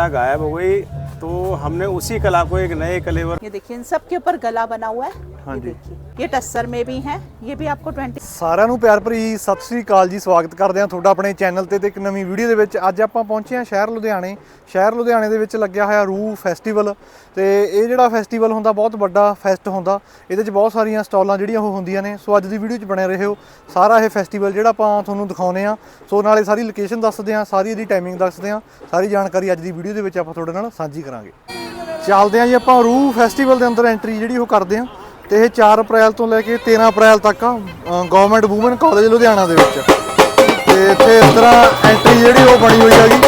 कला गायब हो गई तो हमने उसी कला को एक नए कलेवर ये देखिए इन सब के ऊपर गला बना हुआ है। हाँ जी। ये ਟੱਸਰ ਮੇ ਵੀ ਹੈ ਇਹ ਵੀ ਆਪਕੋ 20 ਸਾਰਿਆਂ ਨੂੰ ਪਿਆਰ ਭਰੀ ਸਤਿ ਸ੍ਰੀ ਅਕਾਲ ਜੀ ਸਵਾਗਤ ਕਰਦੇ ਹਾਂ ਤੁਹਾਡਾ ਆਪਣੇ ਚੈਨਲ ਤੇ ਤੇ ਇੱਕ ਨਵੀਂ ਵੀਡੀਓ ਦੇ ਵਿੱਚ। ਅੱਜ ਆਪਾਂ ਪਹੁੰਚੇ ਹਾਂ ਸ਼ਹਿਰ ਲੁਧਿਆਣੇ। ਸ਼ਹਿਰ ਲੁਧਿਆਣੇ ਦੇ ਵਿੱਚ ਲੱਗਿਆ ਹੋਇਆ ਰੂ ਫੈਸਟੀਵਲ ਤੇ ਇਹ ਜਿਹੜਾ ਫੈਸਟੀਵਲ ਹੁੰਦਾ ਬਹੁਤ ਵੱਡਾ ਫੈਸਟ ਹੁੰਦਾ। ਇਹਦੇ ਵਿੱਚ ਬਹੁਤ ਸਾਰੀਆਂ ਸਟਾਲਾਂ ਜਿਹੜੀਆਂ ਉਹ ਹੁੰਦੀਆਂ ਨੇ। ਸੋ ਅੱਜ ਦੀ ਵੀਡੀਓ 'ਚ ਬਣੇ ਰਹੋ ਸਾਰਾ ਇਹ ਫੈਸਟੀਵਲ ਜਿਹੜਾ ਆਪਾਂ ਤੁਹਾਨੂੰ ਦਿਖਾਉਨੇ ਆ ਸੋ ਨਾਲੇ ਸਾਰੀ ਲੋਕੇਸ਼ਨ ਦੱਸਦੇ ਆ ਸਾਰੀ ਇਹਦੀ ਟਾਈਮਿੰਗ ਦੱਸਦੇ ਆ ਸਾਰੀ ਜਾਣਕਾਰੀ ਅੱਜ ਦੀ ਵੀਡੀਓ ਦੇ ਵਿੱਚ ਆਪਾਂ ਤੁਹਾਡੇ ਨਾਲ ਸਾਂਝੀ ਕਰਾਂਗੇ। ਚੱਲਦੇ ਆ ਜੀ ਆਪਾਂ ਰੂਹ ਫੈਸਟੀਵਲ ਦੇ ਅੰਦਰ ਐਂਟਰੀ ਜਿਹੜੀ ਉਹ ਕਰਦੇ ਆ ਤੇ ਇਹ 4 ਅਪ੍ਰੈਲ ਤੋਂ ਲੈ ਕੇ 13 ਅਪ੍ਰੈਲ ਤੱਕ ਆ ਗਵਰਨਮੈਂਟ ਵੂਮਨ ਕਾਲਜ ਲੁਧਿਆਣਾ ਦੇ ਵਿੱਚ। ਤੇ ਇੱਥੇ ਇਸ ਤਰ੍ਹਾਂ ਐਂਟਰੀ ਜਿਹੜੀ ਉਹ ਬਣੀ ਹੋਈ ਹੈਗੀ।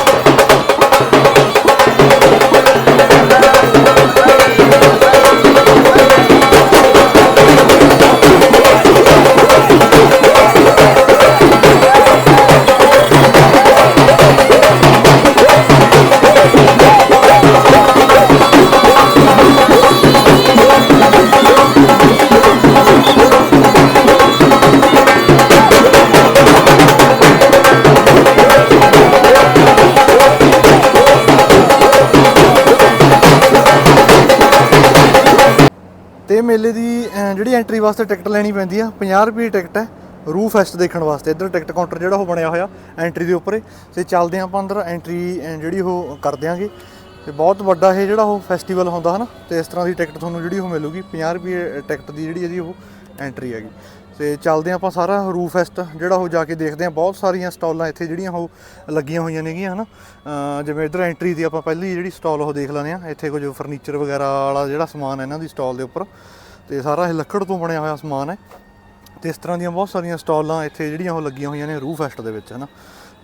ਤੇ ਮੇਲੇ ਦੀ ਅਹ, ਜਿਹੜੀ ਐਂਟਰੀ ਵਾਸਤੇ ਟਿਕਟ ਲੈਣੀ ਪੈਂਦੀ ਆ 50 ਰੁਪਏ ਟਿਕਟ ਹੈ ਰੂ ਫੈਸਟ ਦੇਖਣ ਵਾਸਤੇ। ਇੱਧਰ ਟਿਕਟ ਕਾਊਂਟਰ ਜਿਹੜਾ ਉਹ ਬਣਿਆ ਹੋਇਆ ਐਂਟਰੀ ਦੇ ਉੱਪਰ। ਹੀ। ਤੇ ਚੱਲਦੇ ਆਪਾਂ ਅੰਦਰ ਐਂਟਰੀ ਜਿਹੜੀ ਉਹ ਕਰ ਦਿਆਂਗੇ। ਤੇ ਬਹੁਤ ਵੱਡਾ ਇਹ ਜਿਹੜਾ ਉਹ ਫੈਸਟੀਵਲ ਹੁੰਦਾ ਹਨਾ ਤੇ ਇਸ ਤਰ੍ਹਾਂ ਦੀ ਟਿਕਟ ਤੁਹਾਨੂੰ ਜਿਹੜੀ ਉਹ ਮਿਲੂਗੀ 50 ਰੁਪਏ ਟਿਕਟ ਦੀ ਜਿਹੜੀ ਇਹਦੀ ਉਹ ਐਂਟਰੀ ਹੈਗੀ। ਤੇ ਚੱਲਦੇ ਆਪਾਂ ਸਾਰਾ ਰੂ ਫੈਸਟ ਜਿਹੜਾ ਉਹ ਜਾ ਕੇ ਦੇਖਦੇ ਹਾਂ। ਬਹੁਤ ਸਾਰੀਆਂ ਸਟਾਲਾਂ ਇੱਥੇ ਜਿਹੜੀਆਂ ਉਹ ਲੱਗੀਆਂ ਹੋਈਆਂ ਨੇਗੀਆਂ, ਹਨਾ? ਅਹ ਜਿਵੇਂ ਇੱਧਰ ਐਂਟਰੀ ਦੀ ਆਪਾਂ ਪਹਿਲੀ ਜਿਹੜੀ ਸਟਾਲ ਉਹ ਦੇਖ ਲੈਂਦੇ ਆ ਇੱਥੇ ਕੁਝ ਫਰਨੀਚਰ ਵਗੈਰਾ ਵਾਲਾ ਜਿਹੜਾ ਸਮਾਨ ਹੈ ਇਹਨਾਂ ਦੀ ਸਟਾਲ ਦੇ ਉੱਪਰ। ਤੇ ਸਾਰਾ ਇਹ ਲੱਕੜ ਤੋਂ ਬਣਿਆ ਹੋਇਆ ਸਮਾਨ ਹੈ। ਤੇ ਇਸ ਤਰ੍ਹਾਂ ਦੀਆਂ ਬਹੁਤ ਸਾਰੀਆਂ ਸਟਾਲਾਂ ਇੱਥੇ ਜਿਹੜੀਆਂ ਉਹ ਲੱਗੀਆਂ ਹੋਈਆਂ ਨੇ ਰੂ ਫੈਸਟ ਦੇ ਵਿੱਚ, ਹਨਾ?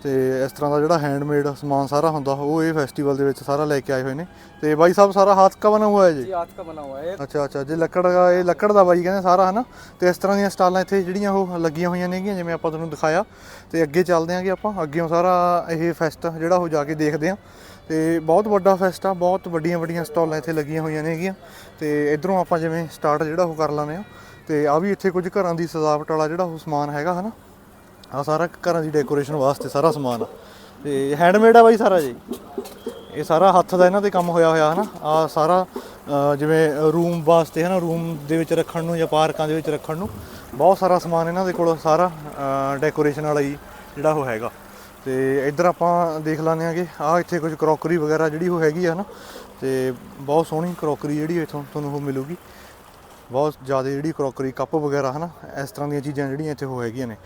ਤੇ ਇਸ ਤਰ੍ਹਾਂ ਦਾ ਜਿਹੜਾ ਹੈਂਡਮੇਡ ਸਮਾਨ ਸਾਰਾ ਹੁੰਦਾ ਉਹ ਇਹ ਫੈਸਟੀਵਲ ਦੇ ਵਿੱਚ ਸਾਰਾ ਲੈ ਕੇ ਆਏ ਹੋਏ ਨੇ ਤੇ ਬਾਈ ਸਾਹਿਬ ਸਾਰਾ ਹੱਥ ਕਾ ਬਣਾ ਹੋਇਆ ਹੈ ਜੀ हाथ का बना हुआ है ਅੱਛਾ ਅੱਛਾ ਜੇ ਲੱਕੜ ਦਾ ਇਹ ਲੱਕੜ ਦਾ ਬਾਈ ਕਹਿੰਦੇ ਸਾਰਾ ਹਨਾ ਤੇ ਇਸ ਤਰ੍ਹਾਂ ਦੀਆਂ ਸਟਾਲਾਂ ਇੱਥੇ ਜਿਹੜੀਆਂ ਉਹ ਲੱਗੀਆਂ ਹੋਈਆਂ ਨੇਗੀਆਂ ਜਿਵੇਂ ਆਪਾਂ ਤੁਹਾਨੂੰ ਦਿਖਾਇਆ ਤੇ ਅੱਗੇ ਚੱਲਦੇ ਆਂਗੇ ਆਪਾਂ ਅੱਗੇੋਂ ਸਾਰਾ ਇਹ ਫੈਸਟ ਜਿਹੜਾ ਉਹ ਜਾ ਕੇ ਦੇਖਦੇ ਆਂ ਤੇ ਬਹੁਤ ਵੱਡਾ ਫੈਸਟ ਆ ਬਹੁਤ ਵੱਡੀਆਂ ਵੱਡੀਆਂ ਸਟਾਲਾਂ ਇੱਥੇ ਲੱਗੀਆਂ ਹੋਈਆਂ ਨੇਗੀਆਂ ਤੇ ਇਧਰੋਂ ਆਪਾਂ ਜਿਵੇਂ ਸਟਾਰਟ ਜਿਹੜਾ ਉਹ ਕਰ ਲਾਂਦੇ ਆ ਤੇ ਆ ਵੀ ਇੱਥੇ ਕੁਝ ਘਰਾਂ ਦੀ ਸਜਾਵਟ ਵਾਲਾ ਜਿਹੜਾ ਉਹ ਸਮਾਨ ਹੈਗਾ ਹਨਾ ਆ ਸਾਰਾ ਘਰਾਂ ਦੀ ਡੈਕੋਰੇਸ਼ਨ ਵਾਸਤੇ ਸਾਰਾ ਸਮਾਨ ਆ। ਤੇ ਹੈਂਡਮੇਡ ਆ ਬਾਈ ਸਾਰਾ ਜੀ। ਇਹ ਸਾਰਾ ਹੱਥ ਦਾ ਇਹਨਾਂ ਤੇ ਕੰਮ ਹੋਇਆ ਹੋਇਆ ਹਨਾ। ਆ ਸਾਰਾ ਜਿਵੇਂ ਰੂਮ ਵਾਸਤੇ ਹਨਾ ਰੂਮ ਦੇ ਵਿੱਚ ਰੱਖਣ ਨੂੰ ਜਾਂ ਪਾਰਕਾਂ ਦੇ ਵਿੱਚ ਰੱਖਣ ਨੂੰ ਬਹੁਤ ਸਾਰਾ ਸਮਾਨ ਇਹਨਾਂ ਦੇ ਕੋਲ ਸਾਰਾ ਡੈਕੋਰੇਸ਼ਨ ਵਾਲਾ ਹੀ ਜਿਹੜਾ ਉਹ ਹੈਗਾ। ਤੇ ਇੱਧਰ ਆਪਾਂ ਦੇਖ ਲੈਂਦੇ ਆਂਗੇ, ਆ ਇੱਥੇ ਕੁਝ ਕਰੋਕਰੀ ਵਗੈਰਾ ਜਿਹੜੀ ਉਹ ਹੈਗੀ ਆ ਨਾ ਤੇ ਬਹੁਤ ਸੋਹਣੀ ਕਰੋਕਰੀ ਜਿਹੜੀ ਇੱਥੋਂ ਤੁਹਾਨੂੰ ਉਹ ਮਿਲੂਗੀ। ਬਹੁਤ ਜ਼ਿਆਦਾ ਜਿਹੜੀ ਕਰੋਕਰੀ ਕੱਪ ਵਗੈਰਾ ਹਨਾ ਇਸ ਤਰ੍ਹਾਂ ਦੀਆਂ ਚੀਜ਼ਾਂ ਜਿਹੜੀਆਂ ਇੱਥੇ ਹੋ ਹੈਗੀਆਂ ਨੇ।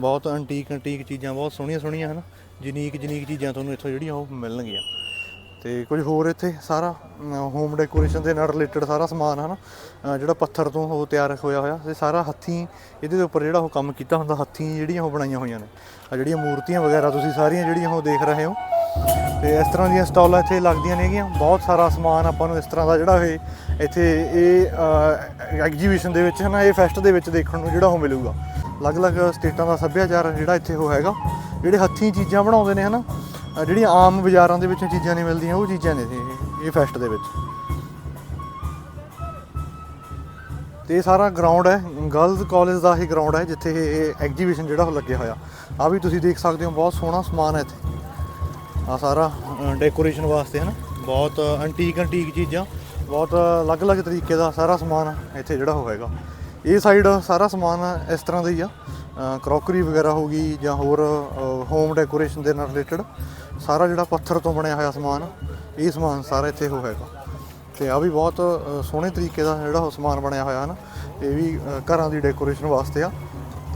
ਬਹੁਤ ਐਂਟੀਕ ਐਂਟੀਕ ਚੀਜ਼ਾਂ ਬਹੁਤ ਸੋਹਣੀਆਂ ਸੋਹਣੀਆਂ ਹਨਾ ਜਨੀਕ ਜਨੀਕ ਚੀਜ਼ਾਂ ਤੁਹਾਨੂੰ ਇੱਥੋਂ ਜਿਹੜੀਆਂ ਉਹ ਮਿਲਣਗੀਆਂ। ਤੇ ਕੁਝ ਹੋਰ ਇੱਥੇ ਸਾਰਾ ਹੋਮ ਡੈਕੋਰੇਸ਼ਨ ਦੇ ਨਾਲ ਰਿਲੇਟਡ ਸਾਰਾ ਸਮਾਨ ਹਨਾ ਅ, ਜਿਹੜਾ ਪੱਥਰ ਤੋਂ ਉਹ ਤਿਆਰ ਹੋਇਆ ਹੋਇਆ ਤੇ ਸਾਰਾ ਹੱਥੀਂ ਇਹਦੇ ਦੇ ਉੱਪਰ ਜਿਹੜਾ ਉਹ ਕੰਮ ਕੀਤਾ ਹੁੰਦਾ ਹੱਥੀਂ ਜਿਹੜੀਆਂ ਉਹ ਬਣਾਈਆਂ ਹੋਈਆਂ ਨੇ। ਆ ਜਿਹੜੀਆਂ ਮੂਰਤੀਆਂ ਵਗੈਰਾ ਤੁਸੀਂ ਸਾਰੀਆਂ ਜਿਹੜੀਆਂ ਉਹ ਦੇਖ ਰਹੇ ਹੋ। ਤੇ ਇਸ ਤਰ੍ਹਾਂ ਦੀਆਂ ਸਟਾਲਾਂ ਇੱਥੇ ਲੱਗਦੀਆਂ ਨੇਗੀਆਂ ਬਹੁਤ ਸਾਰਾ ਸਮਾਨ ਆਪਾਂ ਨੂੰ ਇਸ ਤਰ੍ਹਾਂ ਦਾ ਜਿਹੜਾ ਇਹ ਇੱਥੇ ਇਹ ਐਗਜੀਬਿਸ਼ਨ ਦੇ ਵਿੱਚ ਹਨਾ ਇਹ ਫੈਸਟ ਦੇ ਵਿੱਚ ਦੇਖਣ ਨੂੰ ਜਿਹੜਾ ਉਹ ਮਿਲੂਗਾ। ਅਲੱਗ-ਅਲੱਗ ਸਟੇਟਾਂ ਦਾ ਸੱਭਿਆਚਾਰ ਜਿਹੜਾ ਇੱਥੇ ਉਹ ਹੈਗਾ। ਜਿਹੜੇ ਹੱਥੀਂ ਚੀਜ਼ਾਂ ਬਣਾਉਂਦੇ ਨੇ ਹਨਾ ਅਹ, ਜਿਹੜੀਆਂ ਆਮ ਬਾਜ਼ਾਰਾਂ ਦੇ ਵਿੱਚੋਂ ਚੀਜ਼ਾਂ ਨਹੀਂ ਮਿਲਦੀਆਂ, ਉਹ ਚੀਜ਼ਾਂ ਨੇ ਇਹ ਇਹ ਫੈਸਟ ਦੇ ਵਿੱਚ। ਤੇ ਇਹ ਸਾਰਾ ਗਰਾਊਂਡ ਹੈ ਗਰਲਜ਼ ਕਾਲਜ ਦਾ ਹੀ ਗਰਾਊਂਡ ਹੈ, ਜਿੱਥੇ ਇਹ ਐਗਜੀਬਿਸ਼ਨ ਜਿਹੜਾ ਉਹ ਲੱਗਿਆ ਹੋਇਆ। ਆ ਵੀ ਤੁਸੀਂ ਦੇਖ ਸਕਦੇ ਹੋ, ਬਹੁਤ ਸੋਹਣਾ ਸਮਾਨ ਹੈ ਇੱਥੇ। ਆ ਸਾਰਾ ਡੈਕੋਰੇਸ਼ਨ ਵਾਸਤੇ ਹਨ ਬਹੁਤ ਐਂਟੀਕ ਐਂਟੀਕ ਚੀਜ਼ਾਂ। ਬਹੁਤ ਅਲੱਗ-ਅਲੱਗ ਤਰੀਕੇ ਦਾ ਸਾਰਾ ਸਮਾਨ ਇੱਥੇ ਜਿਹੜਾ ਹੋਵੇਗਾ ਇਹ ਸਾਈਡ ਸਾਰਾ ਸਮਾਨ ਇਸ ਤਰ੍ਹਾਂ ਦਾ ਹੀ ਆ। ਕਰੋਕਰੀ ਵਗੈਰਾ ਹੋ ਗਈ ਜਾਂ ਹੋਰ ਹੋਮ ਡੈਕੋਰੇਸ਼ਨ ਦੇ ਨਾਲ ਰਿਲੇਟਡ ਸਾਰਾ ਜਿਹੜਾ ਪੱਥਰ ਤੋਂ ਬਣਿਆ ਹੋਇਆ ਸਮਾਨ, ਇਹ ਸਮਾਨ ਸਾਰਾ ਇੱਥੇ ਹੋਵੇਗਾ ਹੈਗਾ। ਤੇ ਆ ਵੀ ਬਹੁਤ ਸੋਹਣੇ ਤਰੀਕੇ ਦਾ ਜਿਹੜਾ ਉਹ ਸਮਾਨ ਬਣਿਆ ਹੋਇਆ ਹਨ ਇਹ ਵੀ ਘਰਾਂ ਦੀ ਡੈਕੋਰੇਸ਼ਨ ਵਾਸਤੇ ਆ।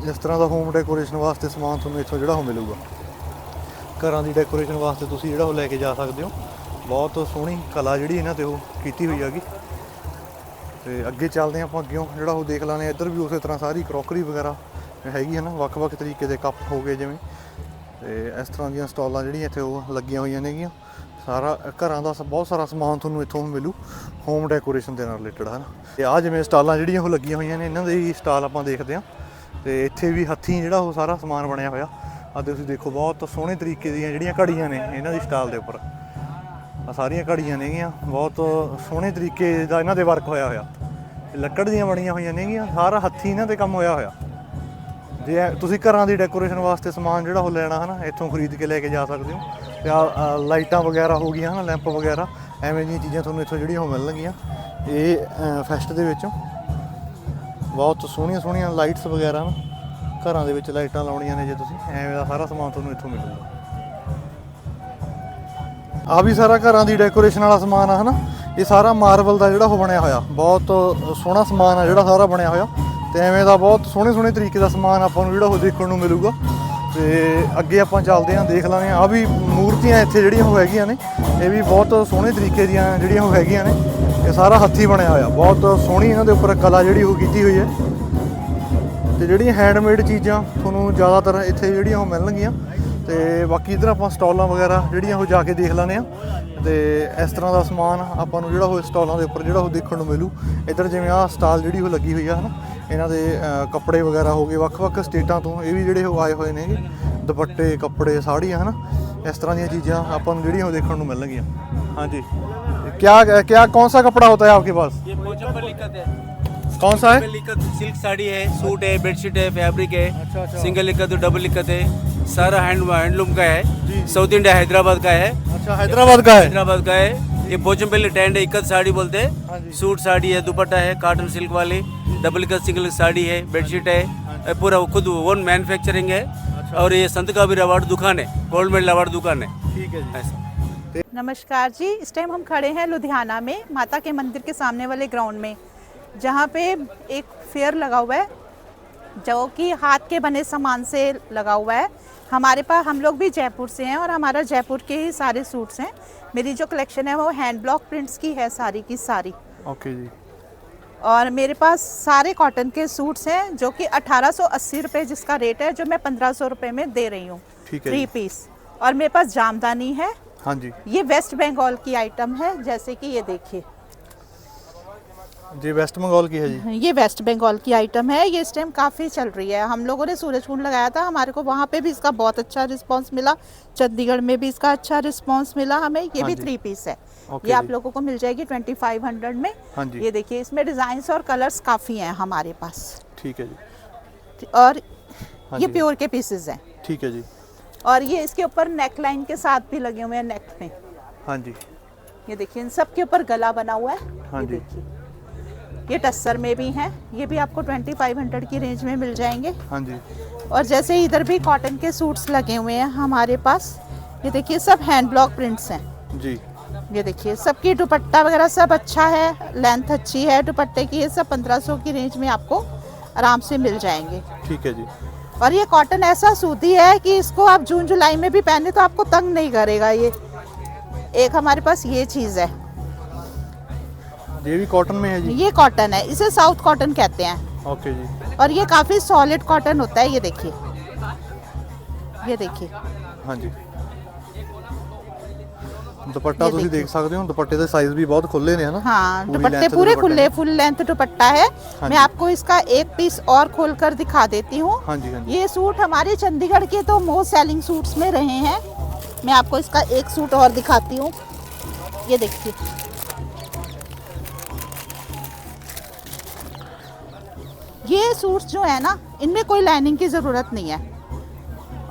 ਇਸ ਤਰ੍ਹਾਂ ਦਾ ਹੋਮ ਡੈਕੋਰੇਸ਼ਨ ਵਾਸਤੇ ਸਮਾਨ ਤੁਹਾਨੂੰ ਇੱਥੋਂ ਜਿਹੜਾ ਉਹ ਮਿਲੂਗਾ। ਘਰਾਂ ਦੀ ਡੈਕੋਰੇਸ਼ਨ ਵਾਸਤੇ ਤੁਸੀਂ ਜਿਹੜਾ ਉਹ ਲੈ ਕੇ ਜਾ ਸਕਦੇ ਹੋ। ਬਹੁਤ ਸੋਹਣੀ ਕਲਾ ਜਿਹੜੀ ਇਹਨਾਂ ਤੇ ਉਹ ਕੀਤੀ ਹੋਈ ਹੈਗੀ। ਤੇ ਅੱਗੇ ਚੱਲਦੇ ਹਾਂ ਆਪਾਂ ਅੱਗੇੋਂ ਜਿਹੜਾ ਉਹ ਦੇਖ ਲਾਂਗੇ, ਇੱਧਰ ਵੀ ਉਸੇ ਤਰ੍ਹਾਂ ਸਾਰੀ ਕਰੋਕਰੀ ਵਗੈਰਾ ਹੈਗੀ ਹੈ ਨਾ, ਵੱਖ-ਵੱਖ ਤਰੀਕੇ ਦੇ ਕੱਪ ਹੋ ਗਏ ਜਿਵੇਂ। ਤੇ ਇਸ ਤਰ੍ਹਾਂ ਦੀਆਂ ਸਟਾਲਾਂ ਜਿਹੜੀਆਂ ਇੱਥੇ ਉਹ ਲੱਗੀਆਂ ਹੋਈਆਂ ਨੇਗੀਆਂ। ਸਾਰਾ ਘਰਾਂ ਦਾ ਸ- ਬਹੁਤ ਸਾਰਾ ਸਮਾਨ ਤੁਹਾਨੂੰ ਇੱਥੋਂ ਮਿਲੂ ਹੋਮ ਡੈਕੋਰੇਸ਼ਨ ਦੇ ਨਾਲ ਰਿਲੇਟਡ ਹਨ ਤੇ ਆ ਜਿਵੇਂ ਸਟਾਲਾਂ ਜਿਹੜੀਆਂ ਉਹ ਲੱਗੀਆਂ ਹੋਈਆਂ ਨੇ, ਇਹਨਾਂ ਦੇ ਹੀ ਸਟਾਲ ਆਪਾਂ ਦੇਖਦੇ ਹਾਂ। ਤੇ ਇੱਥੇ ਵੀ ਹੱਥੀਂ ਜਿਹੜਾ ਉਹ ਸਾਰਾ ਸਮਾਨ ਬਣਿਆ ਹੋਇਆ। ਆ ਤੁਸੀਂ ਦੇਖੋ, ਬਹੁਤ ਸੋਹਣੇ ਤਰੀਕੇ ਦੀਆਂ ਜਿਹੜੀਆਂ ਘੜੀਆਂ ਨੇ, ਇਹਨਾਂ ਦੀ ਸਟਾਲ ਦੇ ਉੱਪਰ। ਆ ਸਾਰੀਆਂ ਘੜੀਆਂ ਨੇਗੀਆਂ, ਬਹੁਤ ਸੋਹਣੇ ਤਰੀਕੇ ਦਾ ਇਹਨਾਂ ਦੇ ਵਰਕ ਹੋਇਆ ਹੋਇਆ। ਲੱਕੜ ਦੀਆਂ ਬਣੀਆਂ ਹੋਈਆਂ ਨੇਗੀਆਂ, ਸਾਰਾ ਹੱਥੀਂ ਇਹਨਾਂ ਤੇ ਕੰਮ ਹੋਇਆ ਹੋਇਆ। ਜੇ ਤੁਸੀਂ ਘਰਾਂ ਦੀ ਡੈਕੋਰੇਸ਼ਨ ਵਾਸਤੇ ਸਮਾਨ ਜਿਹੜਾ ਉਹ ਲੈਣਾ ਹੈ ਨਾ ਇੱਥੋਂ ਖਰੀਦ ਕੇ ਲੈ ਕੇ ਜਾ ਸਕਦੇ ਹੋ। ਤੇ ਆ ਲਾਈਟਾਂ ਵਗੈਰਾ ਹੋ ਗਈਆਂ ਹਨਾ, ਲੈਂਪ ਵਗੈਰਾ, ਐਵੇਂ ਦੀਆਂ ਚੀਜ਼ਾਂ ਤੁਹਾਨੂੰ ਇੱਥੋਂ ਜਿਹੜੀਆਂ ਉਹ ਮਿਲਣਗੀਆਂ। ਇਹ ਫੈਸਟ ਦੇ ਵਿੱਚੋਂ ਬਹੁਤ ਸੋਹਣੀਆਂ ਸੋਹਣੀਆਂ ਲਾਈਟਸ ਵਗੈਰਾ ਘਰਾਂ ਦੇ ਵਿੱਚ ਲਾਈਟਾਂ ਲਾਉਣੀਆਂ ਨੇ ਜੇ ਤੁਸੀਂ, ਐਵੇਂ ਦਾ ਸਾਰਾ ਸਮਾਨ ਤੁਹਾਨੂੰ ਇੱਥੋਂ ਮਿਲੂਗਾ। ਆ ਵੀ ਸਾਰਾ ਘਰਾਂ ਦੀ ਡੈਕੋਰੇਸ਼ਨ ਵਾਲਾ ਸਮਾਨ ਆ, ਹਨਾ? ਇਹ ਸਾਰਾ ਮਾਰਬਲ ਦਾ ਜਿਹੜਾ ਉਹ ਬਣਿਆ ਹੋਇਆ। ਬਹੁਤ ਸੋਹਣਾ ਸਮਾਨ ਆ, ਜਿਹੜਾ ਸਾਰਾ ਬਣਿਆ ਹੋਇਆ। ਤੇ ਐਵੇਂ ਦਾ ਬਹੁਤ ਸੋਹਣੇ ਸੋਹਣੇ ਤਰੀਕੇ ਦਾ ਸਮਾਨ ਆਪਾਂ ਨੂੰ ਜਿਹੜਾ ਉਹ ਦੇਖਣ ਨੂੰ ਮਿਲੂਗਾ। ਤੇ ਅੱਗੇ ਆਪਾਂ ਚੱਲਦੇ ਆਂ, ਦੇਖ ਲਾਂਗੇ। ਆ ਵੀ ਮੂਰਤੀਆਂ ਇੱਥੇ ਜਿਹੜੀਆਂ ਉਹ ਹੈਗੀਆਂ ਨੇ। ਇਹ ਵੀ ਬਹੁਤ ਸੋਹਣੇ ਤਰੀਕੇ ਦੀਆਂ ਜਿਹੜੀਆਂ ਉਹ ਹੈਗੀਆਂ ਨੇ। ਇਹ ਸਾਰਾ ਹੱਥੀ ਬਣਿਆ ਹੋਇਆ। ਬਹੁਤ ਸੋਹਣੀ ਇਹਨਾਂ ਦੇ ਉੱਪਰ ਕਲਾ ਜਿਹੜੀ ਉਹ ਕੀਤੀ ਹੋਈ ਹੈ। ਤੇ ਜਿਹੜੀਆਂ ਹੈਂਡਮੇਡ ਚੀਜ਼ਾਂ ਤੁਹਾਨੂੰ ਜ਼ਿਆਦਾਤਰ ਇੱਥੇ ਜਿਹੜੀਆਂ ਉਹ ਮਿਲਣਗੀਆਂ। ਤੇ ਬਾਕੀ ਇਧਰ ਆਪਾਂ ਸਟਾਲਾਂ ਵਗੈਰਾ ਜਿਹੜੀਆਂ ਉਹ ਜਾ ਕੇ ਦੇਖ ਲੈਂਦੇ ਆ ਤੇ ਇਸ ਤਰ੍ਹਾਂ ਦਾ ਸਮਾਨ ਆਪਾਂ ਨੂੰ ਜਿਹੜਾ ਉਹ ਸਟਾਲਾਂ ਦੇ ਉੱਪਰ ਜਿਹੜਾ ਉਹ ਦੇਖਣ ਨੂੰ ਮਿਲੂ ਇਧਰ ਜਿਵੇਂ ਆਹ ਸਟਾਲ ਜਿਹੜੀ ਉਹ ਲੱਗੀ ਹੋਈ ਆ ਹਨਾ ਇਹਨਾਂ ਦੇ ਅਹ, ਕੱਪੜੇ ਵਗੈਰਾ ਹੋ ਗਏ ਵੱਖ-ਵੱਖ ਸਟੇਟਾਂ ਤੋਂ ਇਹ ਵੀ ਜਿਹੜੇ ਉਹ ਆਏ ਹੋਏ ਨੇਗੇ ਦੁਪੱਟੇ ਕੱਪੜੇ ਸਾੜੀਆਂ ਹਨਾ ਇਸ ਤਰ੍ਹਾਂ ਦੀਆਂ ਚੀਜ਼ਾਂ ਆਪਾਂ ਨੂੰ ਜਿਹੜੀਆਂ ਉਹ ਦੇਖਣ ਨੂੰ ਮਿਲਣਗੀਆਂ ਹਾਂਜੀ क्या क्या कौन सा कपड़ा होता है आपके पास ये पोचम पर लिखत है कौन सा है पर लिखत सिल्क साड़ी है सूट है बेडशीट है फैब्रिक है अच्छा, अच्छा। सिंगल लिखत है डबल लिखत है सारा हैंड हैंडलूम का है। साउथ इंडिया हैदराबाद का है। अच्छा हैदराबाद का है? हैदराबाद का है। ये पोचमपल्ली टैंड है इक्कत साड़ी बोलते हाँ। हैं जी। सूट साड़ी है दुपट्टा है कॉटन सिल्क वाली डबल इक्कत सिंगल साड़ी है बेडशीट है पूरा खुद ओन मैन्युफैक्चरिंग है। अच्छा। और ये संत कबीर अवार्ड दुकान है गोल्ड मेडल अवार्ड दुकान है। ठीक है ऐसा। नमस्कार जी इस टाइम हम खड़े हैं लुधियाना में माता के मंदिर के सामने वाले ग्राउंड में जहाँ पे एक फेयर लगा हुआ है जो कि हाथ के बने सामान से लगा हुआ है। हमारे पास हम लोग भी जयपुर से हैं और हमारा जयपुर के ही सारे सूट्स हैं। मेरी जो कलेक्शन है वो हैंड ब्लॉक प्रिंट्स की है सारी की सारी। ओके जी। और मेरे पास सारे कॉटन के सूट्स हैं जो कि अठारह सौ अस्सी रुपये जिसका रेट है जो मैं पंद्रह सौ रुपये में दे रही हूँ। थ्री पीस और मेरे पास जामदानी है। हाँ जी। ये वेस्ट बंगाल की आइटम है जैसे कि ये देखिए। जी वेस्ट बंगाल की है जी। ये वेस्ट बंगाल की आइटम है। ये इस टाइम काफ़ी चल रही है। हम लोगों ने सूरजकुंड लगाया था। हमारे को वहाँ पे भी इसका बहुत अच्छा रिस्पांस मिला। चंडीगढ़ में भी इसका अच्छा रिस्पांस मिला हमें। ये हाँ भी थ्री पीस है। ये आप लोगों को मिल जाएगी ट्वेंटी फाइव हंड्रेड में। हाँ जी। ये देखिए इसमें डिज़ाइंस और कलर्स काफ़ी हैं हमारे पास। ठीक है जी। और हाँ ये प्योर के पीसेज हैं। ठीक है जी। और ये इसके ऊपर नेक लाइन के साथ भी लगे हुए हैं नेक में। हाँ जी। ये देखिए इन सब के ऊपर गला बना हुआ है। हाँ ये जी। देखिए। ये टस्सर में भी हैं। ये भी आपको 2500 की रेंज में मिल जाएँगे। हाँ जी। और जैसे इधर भी कॉटन के सूट्स लगे हुए हैं हमारे पास ये देखिए सब हैंड ब्लॉक प्रिंट्स हैं। जी। ये देखिए सबकी दुपट्टा वगैरह सब अच्छा है लेंथ अच्छी है दुपट्टे की ये सब 1500 की रेंज में आपको आराम से मिल जाएँगे। ठीक है जी। और ये कॉटन ऐसा सूती है कि इसको आप जून जुलाई में भी पहने तो आपको तंग नहीं करेगा ये। एक हमारे पास ये चीज़ है। ये भी कॉटन में है जी ये कॉटन है इसे साउथ कॉटन कहते हैं ओके जी और ये काफ़ी सॉलिड कॉटन होता है ये देखिए ये देखिए हाँ जी ਦੁਪੱਟਾ ਇਹ ਤੁਸੀਂ ਦੇਖਿਓ। ਦੇਖ ਸਕਦੇ ਹੋ ਦੁਪੱਟੇ ਦੇ ਸਾਈਜ਼ ਵੀ ਬਹੁਤ ਖੁੱਲੇ ਨੇ ਹਨਾ हाँ पूरी दुपट्टे length में पूरे दुपट्टे खुले हैं। फुल लेंथ दुपट्टा है हाँ मैं जी। आपको इसका एक पीस और खोलकर दिखा देती हूँ हाँ जी हाँ जी ये सूट हमारे चंडीगढ़ के तो मोस्ट सेलिंग सूट्स में रहे हैं मैं आपको इसका एक सूट और दिखाती हूँ ये देखिए सूट्स जो है ना इनमें कोई लाइनिंग की ज़रूरत नहीं है।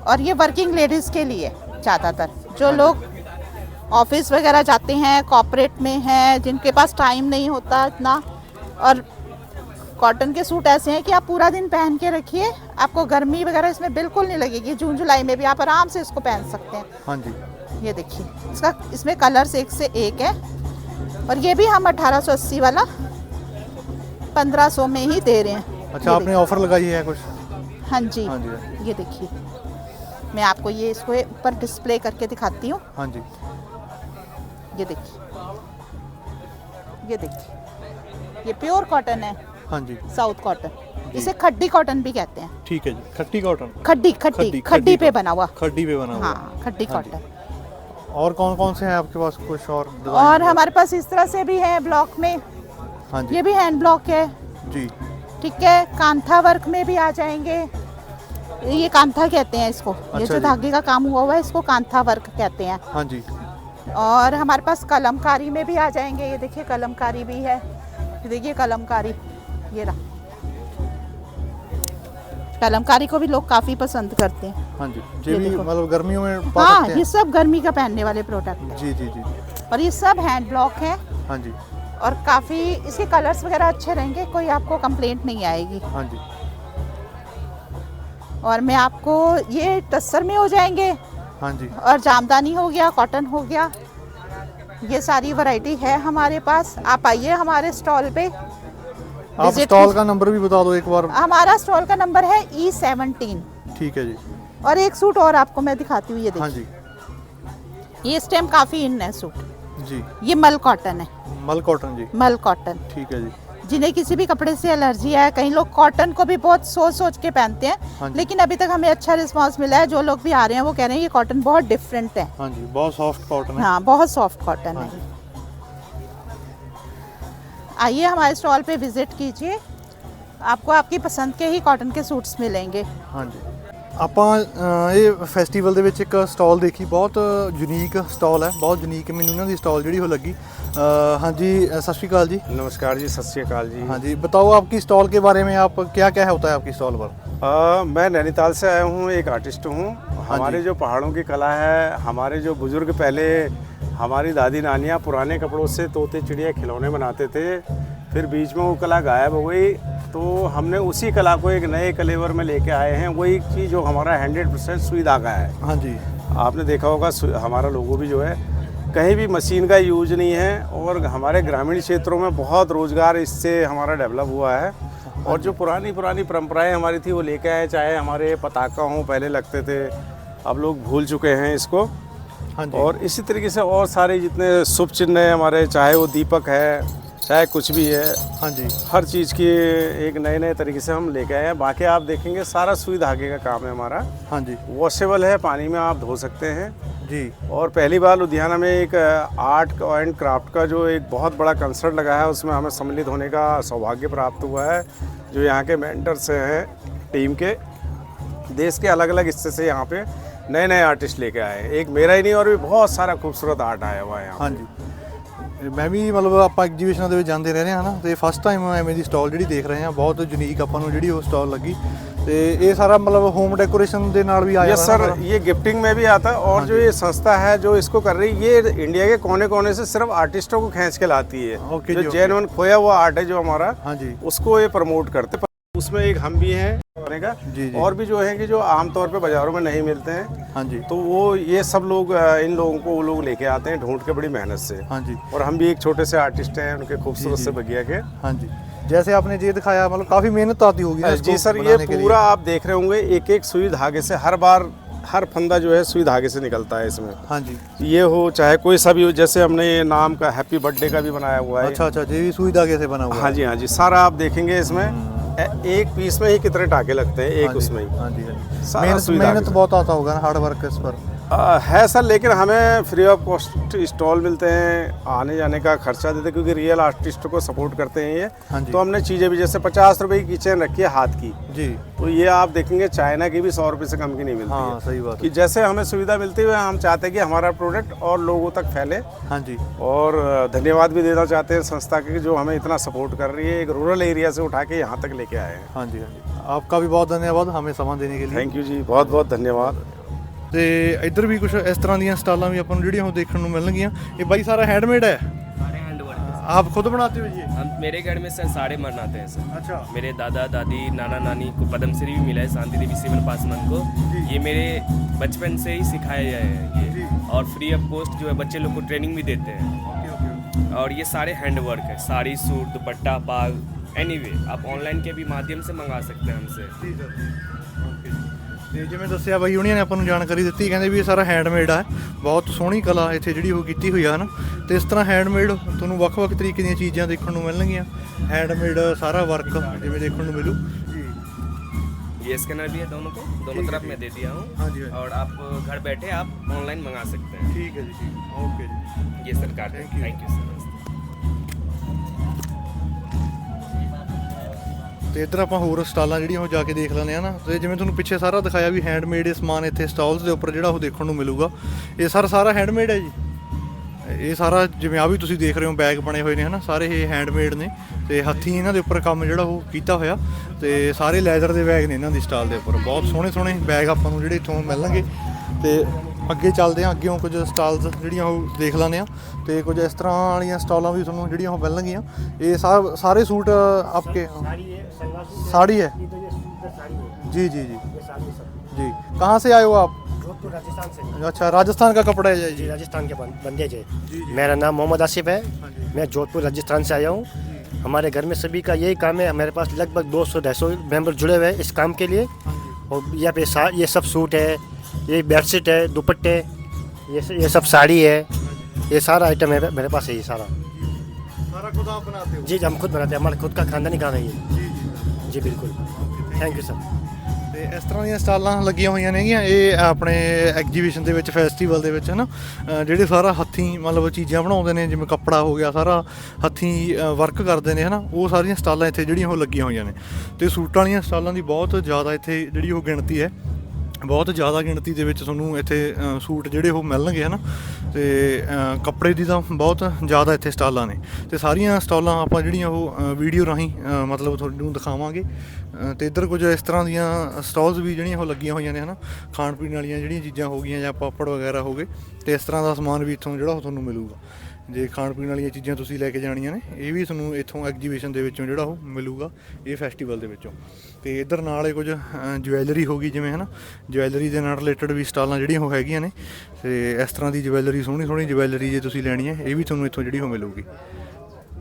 और ये वर्किंग लेडीज़ के लिए ज़्यादातर। जो लोग ऑफ़िस वगैरह जाते हैं कॉपरेट में हैं जिनके पास टाइम नहीं होता इतना और कॉटन के सूट ऐसे हैं कि आप पूरा दिन पहन के रखिए आपको गर्मी वगैरह इसमें बिल्कुल नहीं लगेगी। जून जुलाई में भी आप आराम से इसको पहन सकते हैं। हाँ जी। ये देखिए इसका इसमें कलर्स एक से एक है। और ये भी हम 1880 वाला 1500 में ही दे रहे हैं। अच्छा आपने ऑफ़र लगाई है कुछ? हाँ जी। हाँ जी। हाँ ये देखिए। मैं आपको ये इसको ऊपर डिस्प्ले करके दिखाती हूँ। हाँ जी। ये देखिए। ये देखिए। ये प्योर कॉटन है। हाँ जी। साउथ कॉटन इसे खड्डी कॉटन भी कहते हैं। ठीक है जी। खट्टी कॉटन खड्डी खड्डी खड्डी पे बना हुआ। खड्डी पे बना हुआ। हाँ खड्डी हाँ कॉटन और कौन कौन से हैं आपके पास कुछ और और हमारे पास इस तरह से भी है ब्लॉक में। हाँ जी। ये भी हैंड ब्लॉक है। जी। ठीक है कांथा वर्क में भी आ जाएँगे। ये कांथा कहते हैं इसको। अच्छा ये जो। धागे का काम हुआ हुआ है इसको कांथा वर्क कहते हैं। हाँ जी। और हमारे पास कलमकारी में भी आ जाएँगे। ये देखिए कलमकारी भी है। देखिए कलमकारी। ये रहा। कलमकारी को भी लोग काफ़ी पसंद करते हैं। हाँ जी। ये भी मतलब गर्मियों में हाँ ये सब गर्मी का पहनने वाले प्रोडक्ट जी जी जी। और ये सब हैंड ब्लॉक है। हाँ जी। और काफ़ी इसके कलर्स वगैरह अच्छे रहेंगे कोई आपको कंप्लेंट नहीं आएगी। हाँ जी। और मैं आपको ये टस्सर में हो जाएँगे। हाँ जी। और जामदानी हो गया कॉटन हो गया ये सारी वैरायटी है हमारे पास। आप आइए हमारे स्टॉल पे। आप स्टॉल का नंबर भी बता दो एक बार। हमारा स्टॉल का नंबर है ई सेवनटीन ठीक है जी। और एक सूट और आपको मैं दिखाती हूँ ये देखिए हाँ जी। ये इस टाइम काफ़ी इन है सूट जी। ये मल कॉटन है। मल कॉटन जी मल कॉटन ठीक है जी जिन्हें किसी भी कपड़े से एलर्जी है कई लोग कॉटन को भी बहुत सोच सोच के पहनते हाँ हैं जी। लेकिन अभी तक हमें अच्छा रिस्पांस मिला है जो लोग भी आ रहे हैं वो कह रहे हैं ये कॉटन बहुत डिफरेंट है हाँ जी बहुत सॉफ्ट कॉटन है हाँ बहुत सॉफ्ट कॉटन हाँ है आइए हमारे स्टॉल पे विजिट कीजिए आपको आपकी पसंद के ही कॉटन के सूट्स मिलेंगे ਹਾਂਜੀ ਆਪਾਂ ਅ, ਇਹ ਫੈਸਟੀਵਲ ਦੇ ਵਿੱਚ ਇੱਕ ਸਟਾਲ ਦੇਖੀ ਬਹੁਤ ਯੂਨੀਕ ਸਟਾਲ ਹੈ ਬਹੁਤ ਯੂਨੀਕ ਮੈਨੂੰ ਇਹਨਾਂ ਦੀ ਸਟਾਲ ਜਿਹੜੀ ਉਹ ਲੱਗੀ ਅ, ਹਾਂਜੀ ਅ, ਸਤਿ ਸ਼੍ਰੀ अकाल जी नमस्कार जी सत श्रीकाल जी हाँ जी बताओ आपकी स्टॉल के बारे में आप क्या क्या होता है आपकी स्टॉल पर आ, मैं नैनीताल से आया हूँ एक आर्टिस्ट हूँ हमारे जी। जो पहाड़ों की कला है हमारे जो बुजुर्ग पहले हमारी दादी नानियाँ पुराने कपड़ों से तोते चिड़िया खिलौने बनाते थे फिर बीच में वो कला गायब हो गई तो हमने उसी कला को एक नए कलेवर में लेके आए हैं वही चीज़ जो हमारा हंड्रेड परसेंट सुई धागा है हाँ जी आपने देखा होगा सु- हमारा लोगो भी जो है कहीं भी मशीन का यूज़ नहीं है और हमारे ग्रामीण क्षेत्रों में बहुत रोज़गार इससे हमारा डेवलप हुआ है। और जो पुरानी पुरानी परंपराएँ हमारी थी वो लेके आए चाहे हमारे पताका हों पहले लगते थे अब लोग भूल चुके हैं इसको। हाँ जी। और इसी तरीके से और सारे जितने शुभ चिन्ह हैं हमारे चाहे वो दीपक है चाहे कुछ भी है। हाँ जी। हर चीज़ की एक नए नए तरीके से हम लेके आए हैं। बाकी आप देखेंगे सारा सुई धागे का काम है हमारा। हाँ जी। वॉशेबल है पानी में आप धो सकते हैं। जी। और पहली बार लुधियाना में एक आर्ट एंड क्राफ्ट का जो एक बहुत बड़ा कंसर्ट लगा है उसमें हमें सम्मिलित होने का सौभाग्य प्राप्त हुआ है जो यहाँ के मेंटर्स हैं टीम के। देश के अलग अलग हिस्से से यहाँ पे नए नए आर्टिस्ट लेके आए एक मेरा ही नहीं और भी बहुत सारा खूबसूरत आर्ट आया हुआ है यहाँ हाँ जी। ਮੈਂ ਵੀ ਮਤਲਬ ਆਪਾਂ ਐਗਜੀਬਿਸ਼ਨਾਂ ਦੇ ਵਿੱਚ ਜਾਂਦੇ ਰਹਿੰਦੇ ਹਾਂ ਨਾ ਤੇ ਫਸਟ ਟਾਈਮ ਐਵੇਂ ਦੀ ਸਟਾਲ ਜਿਹੜੀ ਦੇਖ ਰਹੇ ਹਾਂ ਬਹੁਤ ਯੂਨੀਕ ਆਪਾਂ ਨੂੰ ਜਿਹੜੀ ਉਹ ਸਟਾਲ ਲੱਗੀ ਤੇ ਇਹ ਸਾਰਾ ਮਤਲਬ ਹੋਮ ਡੈਕੋਰੇਸ਼ਨ ਦੇ ਨਾਲ ਵੀ ਆਇਆ यस सर ये गिफ्टिंग में भी आता है और जो ये संस्था है जो इसको कर रही है ये इंडिया के कोने कोने से सिर्फ आर्टिस्टों को खींच के लाती है ओके जो जी, ओके। जेनवन खोया हुआ आर्ट है जो हमारा हाँ जी उसको ये प्रमोट करते पर उसमें एक हम भी हैं जी, जी। और भी जो है कि जो आमतौर पे बाजारों में नहीं मिलते हैं हाँ जी। तो वो ये सब लोग इन लोगों को वो लोग लेके आते हैं ढूंढ के बड़ी मेहनत से। हाँ जी। और हम भी एक छोटे से आर्टिस्ट हैं उनके खूबसूरत जी, से बगिया के। हाँ जी। जैसे आपने ये दिखाया मतलब काफ़ी मेहनत तो आती होगी जी सर ये। पूरा आप देख रहे होंगे एक एक सुई धागे से हर बार हर फंदा जो है सुई धागे से निकलता है इसमें। हाँ जी। ये हो चाहे कोई सा भी हो जैसे हमने ये नाम का हैप्पी बर्थडे का भी बनाया हुआ है। अच्छा अच्छा भी सुई धागे से बना हुआ हाँ जी हाँ जी सारा आप देखेंगे इसमें। ए- एक पीस में ही कितने टाके लगते हैं एक हाँ जी, उसमें ही हाँ जी हाँ जी सारा मेहनत सुई धागे मेहनत से। बहुत आता होगा ना हार्ड वर्क इस पर आ, है सर लेकिन हमें फ्री ऑफ़ कॉस्ट स्टॉल मिलते हैं आने जाने का खर्चा देते हैं क्योंकि रियल आर्टिस्ट को सपोर्ट करते हैं ये। हाँ तो हमने चीज़ें भी जैसे पचास रुपए की किचन रखी है हाथ की। जी। तो ये आप देखेंगे चाइना की भी सौ रुपये से कम की नहीं मिलती हाँ, सही बात कि जैसे हमें सुविधा मिलती है हम चाहते हैं कि हमारा प्रोडक्ट और लोगों तक फैले। हाँ जी। और धन्यवाद भी देना चाहते हैं संस्था के जो हमें इतना सपोर्ट कर रही है एक रूरल एरिया से उठा के यहाँ तक लेके आए हैं। हाँ जी हाँ जी। आपका भी बहुत धन्यवाद हमें सामान देने के लिए। थैंक यू जी बहुत बहुत धन्यवाद। ਤੇ ਇੱਧਰ ਵੀ ਕੁਝ ਇਸ ਤਰ੍ਹਾਂ ਦੀਆਂ ਸਟਾਲਾਂ ਵੀ ਆਪਾਂ ਨੂੰ ਜਿਹੜੀਆਂ ਉਹ ਦੇਖਣ ਨੂੰ ਮਿਲਣਗੀਆਂ ਇਹ ਬਾਈ ਸਾਰਾ ਹੈਂਡਮੇਡ ਹੈ सारे हैंड वर्क ਆਪ ਖੁਦ ਬਣਾਤੇ ਹੋ ਜੀ ਇਹ? हम मेरे घर में सर सारे मर आते हैं सर ਅੱਛਾ मेरे दादा दादी नाना नानी को पद्मश्री भी मिला है शांति देवी सिमर पासवान को जी। ये मेरे बचपन से ही सिखाया गया है जी। ये और फ्री ऑफ कॉस्ट जो है बच्चे लोग को ट्रेनिंग भी देते हैं ਓਕੇ ਓਕੇ और ये सारे हैंड वर्क है साड़ी सूट दुपट्टा बाग एनी वे आप ऑनलाइन के भी माध्यम से मंगा सकते हैं हमसे जी सर ओके ਤੇ ਜਿਵੇਂ ਦੱਸਿਆ ਬਾਈ ਉਹਨਾਂ ਨੇ ਆਪਾਂ ਨੂੰ ਜਾਣਕਾਰੀ ਦਿੱਤੀ ਕਹਿੰਦੇ ਵੀ ਇਹ ਸਾਰਾ ਹੈਂਡਮੇਡ ਆ ਬਹੁਤ ਸੋਹਣੀ ਕਲਾ ਇੱਥੇ ਜਿਹੜੀ ਉਹ ਕੀਤੀ ਹੋਈ ਆ ਹਨਾ ਤੇ ਇਸ ਤਰ੍ਹਾਂ ਹੈਂਡਮੇਡ ਤੁਹਾਨੂੰ ਵੱਖ-ਵੱਖ ਤਰੀਕੇ ਦੀਆਂ ਚੀਜ਼ਾਂ ਦੇਖਣ ਨੂੰ ਮਿਲਣਗੀਆਂ ਹੈਂਡਮੇਡ ਸਾਰਾ ਵਰਕ ਜਿਵੇਂ ਦੇਖਣ ਨੂੰ ਮਿਲੂ ਜੀ ये स्कैनर भी है दोनों को दोनों तरफ मैं दे दिया हूँ हाँ जी, हाँ जी। और आप घर बैठे आप ऑनलाइन मंगा सकते हैं ਠੀਕ ਹੈ ਜੀ ਠੀਕ ਓਕੇ ਜੀ ये sir card Thank you. Thank you sir ਤੇ ਇੱਧਰ ਆਪਾਂ ਹੋਰ ਸਟਾਲਾਂ ਜਿਹੜੀਆਂ ਉਹ ਜਾ ਕੇ ਦੇਖ ਲੈਂਦੇ ਆ ਨਾ। ਤੇ ਜਿਵੇਂ ਤੁਹਾਨੂੰ ਪਿੱਛੇ ਸਾਰਾ ਦਿਖਾਇਆ ਵੀ ਹੈਂਡਮੇਡ ਸਮਾਨ ਇੱਥੇ ਸਟਾਲਸ ਦੇ ਉੱਪਰ ਜਿਹੜਾ ਉਹ ਦੇਖਣ ਨੂੰ ਮਿਲੂਗਾ। ਇਹ ਸਰ ਸਾਰਾ ਹੈਂਡਮੇਡ ਹੈ ਜੀ। ਇਹ ਸਾਰਾ ਜਿਵੇਂ ਆ ਵੀ ਤੁਸੀਂ ਦੇਖ ਰਹੇ ਹੋ ਬੈਗ ਬਣੇ ਹੋਏ ਨੇ ਹਨਾ, ਸਾਰੇ ਇਹ ਹੈਂਡਮੇਡ ਨੇ। ਤੇ ਹੱਥੀਂ ਇਹਨਾਂ ਦੇ ਉੱਪਰ ਕੰਮ ਜਿਹੜਾ ਉਹ ਕੀਤਾ ਹੋਇਆ। ਤੇ ਸਾਰੇ ਲੈਦਰ ਦੇ ਬੈਗ ਨੇ ਇਹਨਾਂ ਦੀ ਸਟਾਲ ਦੇ ਉੱਪਰ। ਬਹੁਤ ਸੋਹਣੇ ਸੋਹਣੇ ਬੈਗ ਆਪਾਂ ਨੂੰ ਜਿਹੜੇ ਇੱਥੋਂ ਮਿਲਣਗੇ। ਤੇ ਅੱਗੇ ਚੱਲਦੇ ਆ ਅੱਗੇੋਂ ਕੁਝ ਸਟਾਲਸ ਜਿਹੜੀਆਂ ਉਹ ਦੇਖ ਲੈਂਦੇ ਆ ਤੇ ਕੁਝ ਇਸ ਤਰ੍ਹਾਂ ਵਾਲੀਆਂ ਸਟਾਲਾਂ ਵੀ ਤੁਹਾਨੂੰ ਜਿਹੜੀਆਂ ਉਹ ਮਿਲਣਗੀਆਂ ਇਹ ਸਾ- ਸਾਰੇ ਸੂਟ ਆਪਕੇ साड़ी है जी जी जी जी कहाँ से आए हो आप जोधपुर राजस्थान से अच्छा राजस्थान का कपड़ा है जी जी राजस्थान के बं- बंदे जी मेरा नाम मोहम्मद आसिफ है मैं जोधपुर राजस्थान से आया हूँ हमारे घर में सभी का यही काम है मेरे पास लगभग 200 ढाई सौ मेम्बर जुड़े हुए हैं इस काम के लिए और यहाँ पे सा- ये सब सूट है ये बेडशीट है दुपट्टे ये स- ये सब साड़ी है ये सारा आइटम है मेरे पास है ये सारा सारा खुद आप बनाते हो जी हम खुद बनाते हैं हमारा खुद का खानदानी काम है ये जी बिल्कुल थैंक यू सर ਤੇ ਇਸ ਤਰ੍ਹਾਂ ਦੀਆਂ ਸਟਾਲਾਂ ਲੱਗੀਆਂ ਹੋਈਆਂ ਨੇਗੀਆਂ ਇਹ ਆਪਣੇ ਐਗਜੀਬਿਸ਼ਨ ਦੇ ਵਿੱਚ ਫੈਸਟੀਵਲ ਦੇ ਵਿੱਚ ਹਨਾ ਅ, ਜਿਹੜੇ ਸਾਰਾ ਹੱਥੀਂ ਮਤਲਬ ਚੀਜ਼ਾਂ ਬਣਾਉਂਦੇ ਨੇ ਜਿਵੇਂ ਕੱਪੜਾ ਹੋ ਗਿਆ ਸਾਰਾ ਹੱਥੀਂ ਵਰਕ ਕਰਦੇ ਨੇ ਹਨਾ ਉਹ ਸਾਰੀਆਂ ਸਟਾਲਾਂ ਇੱਥੇ ਜਿਹੜੀਆਂ ਉਹ ਲੱਗੀਆਂ ਹੋਈਆਂ ਨੇ ਤੇ ਸੂਟਾਂ ਵਾਲੀਆਂ ਸਟਾਲਾਂ ਦੀ ਬਹੁਤ ਜ਼ਿਆਦਾ ਇੱਥੇ ਜਿਹੜੀ ਉਹ ਗਿਣਤੀ ਹੈ ਬਹੁਤ ਜ਼ਿਆਦਾ ਗਿਣਤੀ ਦੇ ਵਿੱਚ ਤੁਹਾਨੂੰ ਇੱਥੇ ਸੂਟ ਜਿਹੜੇ ਉਹ ਮਿਲਣਗੇ ਹਨਾ? ਤੇ ਅ, ਕੱਪੜੇ ਦੀ ਤਾਂ ਬਹੁਤ ਜ਼ਿਆਦਾ ਇੱਥੇ ਸਟਾਲਾਂ ਨੇ। ਤੇ ਸਾਰੀਆਂ ਸਟਾਲਾਂ ਆਪਾਂ ਜਿਹੜੀਆਂ ਉਹ ਵੀਡੀਓ ਰਾਹੀਂ ਮਤਲਬ ਤੁਹਾਨੂੰ ਦਿਖਾਵਾਂਗੇ। ਅ, ਤੇ ਇੱਧਰ ਕੁਝ ਇਸ ਤਰ੍ਹਾਂ ਦੀਆਂ ਸਟਾਲਸ ਵੀ ਜਿਹੜੀਆਂ ਉਹ ਲੱਗੀਆਂ ਹੋਈਆਂ ਨੇ ਹਨਾ? ਖਾਣ ਪੀਣ ਵਾਲੀਆਂ ਜਿਹੜੀਆਂ ਚੀਜ਼ਾਂ ਹੋ ਗਈਆਂ ਜਾਂ ਪਾਪੜ ਵਗੈਰਾ ਹੋ ਗਏ ਤੇ ਇਸ ਤਰ੍ਹਾਂ ਦਾ ਸਮਾਨ ਵੀ ਇੱਥੋਂ ਜਿਹੜਾ ਉਹ ਤੁਹਾਨੂੰ ਮਿਲੂਗਾ। ਜੇ ਖਾਣ ਪੀਣ ਵਾਲੀਆਂ ਚੀਜ਼ਾਂ ਤੁਸੀਂ ਲੈ ਕੇ ਜਾਣੀਆਂ ਨੇ, ਇਹ ਵੀ ਤੁਹਾਨੂੰ ਇੱਥੋਂ ਐਗਜੀਬਿਸ਼ਨ ਦੇ ਵਿੱਚੋਂ ਜਿਹੜਾ ਉਹ ਮਿਲੂਗਾ, ਇਹ ਫੈਸਟੀਵਲ ਦੇ ਵਿੱਚੋਂ। ਤੇ ਇੱਧਰ ਨਾਲੇ ਕੁਝ ਜਵੈਲਰੀ ਹੋ ਗਈ ਜਿਵੇਂ, ਹਨਾ? ਜਵੈਲਰੀ ਦੇ ਨਾਲ ਰਿਲੇਟਡ ਵੀ ਸਟਾਲਾਂ ਜਿਹੜੀਆਂ ਉਹ ਹੈਗੀਆਂ ਨੇ। ਤੇ ਇਸ ਤਰ੍ਹਾਂ ਦੀ ਜਵੈਲਰੀ ਸੋਹਣੀ ਸੋਹਣੀ ਜਵੈਲਰੀ ਜੇ ਤੁਸੀਂ ਲੈਣੀ ਹੈ, ਇਹ ਵੀ ਤੁਹਾਨੂੰ ਇੱਥੋਂ ਜਿਹੜੀ ਉਹ ਮਿਲੂਗੀ।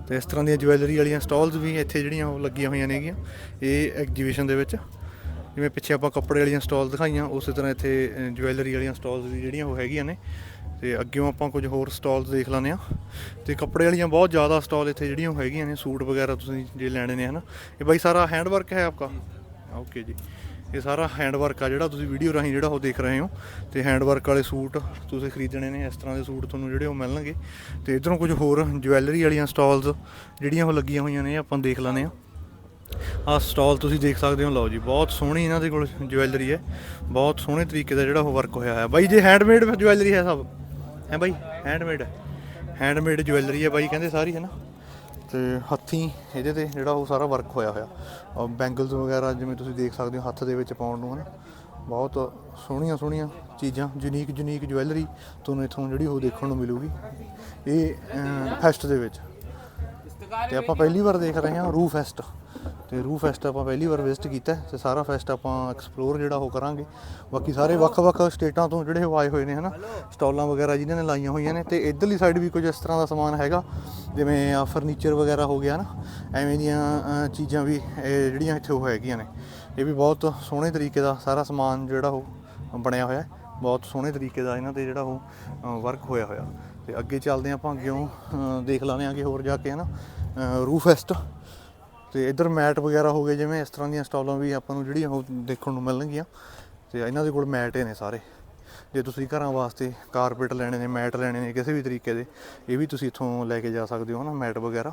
ਤੇ ਇਸ ਤਰ੍ਹਾਂ ਦੀਆਂ ਜਵੈਲਰੀ ਵਾਲੀਆਂ ਸਟਾਲਸ ਵੀ ਇੱਥੇ ਜਿਹੜੀਆਂ ਉਹ ਲੱਗੀਆਂ ਹੋਈਆਂ ਨੇਗੀਆਂ, ਇਹ ਐਗਜੀਬਿਸ਼ਨ ਦੇ ਵਿੱਚ। ਜਿਵੇਂ ਪਿੱਛੇ ਆਪਾਂ ਕੱਪੜੇ ਵਾਲੀਆਂ ਸਟਾਲ ਦਿਖਾਈਆਂ, ਉਸੇ ਤਰ੍ਹਾਂ ਇੱਥੇ ਜਵੈਲਰੀ ਵਾਲੀਆਂ ਸਟਾਲਸ ਵੀ ਜਿਹੜੀਆਂ ਉਹ ਹੈਗੀਆਂ ਨੇ। ਤੇ ਅੱਗੇੋਂ ਆਪਾਂ ਕੁਝ ਹੋਰ ਸਟਾਲਸ ਦੇਖ ਲੈਂਦੇ ਆ ਤੇ ਕੱਪੜੇ ਵਾਲੀਆਂ ਬਹੁਤ ਜ਼ਿਆਦਾ ਸਟਾਲ ਇੱਥੇ ਜਿਹੜੀਆਂ ਹੈਗੀਆਂ ਨੇ ਸੂਟ ਵਗੈਰਾ ਤੁਸੀਂ ਜੇ ਲੈਣੇ ਨੇ ਹਨਾ। ਇਹ ਬਾਈ ਸਾਰਾ ਹੈਂਡ ਵਰਕ ਹੈ ਆਪਕਾ? ਓਕੇ ਜੀ। ਇਹ ਸਾਰਾ ਹੈਂਡ ਵਰਕ ਆ ਜਿਹੜਾ ਤੁਸੀਂ ਵੀਡੀਓ ਰਾਹੀਂ ਜਿਹੜਾ ਉਹ ਦੇਖ ਰਹੇ ਹੋ। ਤੇ ਹੈਂਡ ਵਰਕ ਵਾਲੇ ਸੂਟ ਤੁਸੀਂ ਖਰੀਦਣੇ ਨੇ ਇਸ ਤਰ੍ਹਾਂ ਦੇ ਸੂਟ ਤੁਹਾਨੂੰ ਜਿਹੜੇ ਉਹ ਮਿਲਣਗੇ। ਤੇ ਇਧਰੋਂ ਕੁਝ ਹੋਰ ਜਵੈਲਰੀ ਵਾਲੀਆਂ ਸਟਾਲਸ ਜਿਹੜੀਆਂ ਉਹ ਲੱਗੀਆਂ ਹੋਈਆਂ ਨੇ ਆਪਾਂ ਦੇਖ ਲੈਂਦੇ ਆ ਆਹ ਸਟਾਲ ਤੁਸੀਂ ਦੇਖ ਸਕਦੇ ਹੋ ਲਓ ਜੀ ਬਹੁਤ ਸੋਹਣੀ ਇਹਨਾਂ ਦੇ ਕੋਲ ਜਵੈਲਰੀ ਹੈ। ਬਹੁਤ ਸੋਹਣੇ ਤਰੀਕੇ ਦਾ ਜਿਹੜਾ ਉਹ ਵਰਕ ਹੋਇਆ ਹੈ ਬਾਈ ਜੇ ਹੈਂਡਮੇਡ ਜਵੈਲਰੀ ਹੈ ਸਭ? ਹੈ ਬਾਈ? ਹੈਂਡਮੇਡ ਹੈਂਡਮੇਡ ਜੁਐਲਰੀ ਹੈ ਬਾਈ, ਕਹਿੰਦੇ ਸਾਰੀ ਹੈ ਨਾ ਤੇ ਹੱਥੀਂ ਇਹਦੇ ਤੇ ਜਿਹੜਾ ਉਹ ਸਾਰਾ ਵਰਕ ਹੋਇਆ ਹੋਇਆ। ਔਰ ਬੈਂਗਲਸ ਵਗੈਰਾ ਜਿਵੇਂ ਤੁਸੀਂ ਦੇਖ ਸਕਦੇ ਹੋ ਹੱਥ ਦੇ ਵਿੱਚ ਪਾਉਣ ਨੂੰ, ਹਨ? ਬਹੁਤ ਸੋਹਣੀਆਂ ਸੋਹਣੀਆਂ ਚੀਜ਼ਾਂ ਯੂਨੀਕ ਯੂਨੀਕ ਜਵੈਲਰੀ ਤੁਹਾਨੂੰ ਇੱਥੋਂ ਜਿਹੜੀ ਉਹ ਦੇਖਣ ਨੂੰ ਮਿਲੂਗੀ। ਇਹ ਫੈਸਟ ਦੇ ਵਿੱਚ। ਤੇ ਆਪਾਂ ਪਹਿਲੀ ਵਾਰ ਦੇਖ ਰਹੇ ਹਾਂ ਰੂ ਫੈਸਟ ਤੇ ਰੂਹ ਫੈਸਟ ਆਪਾਂ ਪਹਿਲੀ ਵਾਰ ਵਿਜ਼ਿਟ ਕੀਤਾ ਹੈ ਤੇ ਸਾਰਾ ਫੈਸਟ ਆਪਾਂ ਐਕਸਪਲੋਰ ਜਿਹੜਾ ਉਹ ਕਰਾਂਗੇ। ਬਾਕੀ ਸਾਰੇ ਵੱਖ-ਵੱਖ ਸਟੇਟਾਂ ਤੋਂ ਜਿਹੜੇ ਉਹ ਆਏ ਹੋਏ ਨੇ ਹਨਾ? ਸਟਾਲਾਂ ਵਗੈਰਾ ਜਿਨ੍ਹਾਂ ਨੇ ਲਾਈਆਂ ਹੋਈਆਂ ਨੇ ਤੇ ਇਧਰਲੀ ਸਾਈਡ ਵੀ ਕੁਝ ਇਸ ਤਰ੍ਹਾਂ ਦਾ ਸਮਾਨ ਹੈਗਾ ਜਿਵੇਂ ਫਰਨੀਚਰ ਵਗੈਰਾ ਹੋ ਗਿਆ ਨਾ ਐਵੇਂ ਦੀਆਂ ਚੀਜ਼ਾਂ ਵੀ ਇਹ ਜਿਹੜੀਆਂ ਇੱਥੇ ਉਹ ਹੈਗੀਆਂ ਨੇ। ਇਹ ਵੀ ਬਹੁਤ ਸੋਹਣੇ ਤਰੀਕੇ ਦਾ ਸਾਰਾ ਸਮਾਨ ਜਿਹੜਾ ਉਹ ਬਣਿਆ ਹੋਇਆ ਬਹੁਤ ਸੋਹਣੇ ਤਰੀਕੇ ਦਾ ਇਹਨਾਂ ਤੇ ਜਿਹੜਾ ਉਹ ਵਰਕ ਹੋਇਆ ਹੋਇਆ। ਤੇ ਅੱਗੇ ਚੱਲਦੇ ਹਾਂ ਆਪਾਂ ਅੱਗੇ ਅ, ਦੇਖ ਲਾਂਗੇ ਅੱਗੇ ਹੋਰ ਜਾ ਕੇ ਹਨਾ? ਰੂਫੈਸਟ ਤੇ ਇੱਧਰ ਮੈਟ ਵਗੈਰਾ ਹੋ ਗਏ, ਜਿਵੇਂ ਇਸ ਤਰ੍ਹਾਂ ਦੀਆਂ ਸਟਾਲਾਂ ਵੀ ਆਪਾਂ ਨੂੰ ਜਿਹੜੀਆਂ ਉਹ ਦੇਖਣ ਨੂੰ ਮਿਲਣਗੀਆਂ। ਤੇ ਇਹਨਾਂ ਦੇ ਕੋਲ ਮੈਟ ਹੀ ਨੇ ਸਾਰੇ। ਜੇ ਤੁਸੀਂ ਘਰਾਂ ਵਾਸਤੇ ਕਾਰਪੇਟ ਲੈਣੇ ਨੇ, ਮੈਟ ਲੈਣੇ ਨੇ ਕਿਸੇ ਵੀ ਤਰੀਕੇ ਦੇ, ਇਹ ਵੀ ਤੁਸੀਂ ਇੱਥੋਂ ਲੈ ਕੇ ਜਾ ਸਕਦੇ ਹੋ ਨਾ, ਮੈਟ ਵਗੈਰਾ।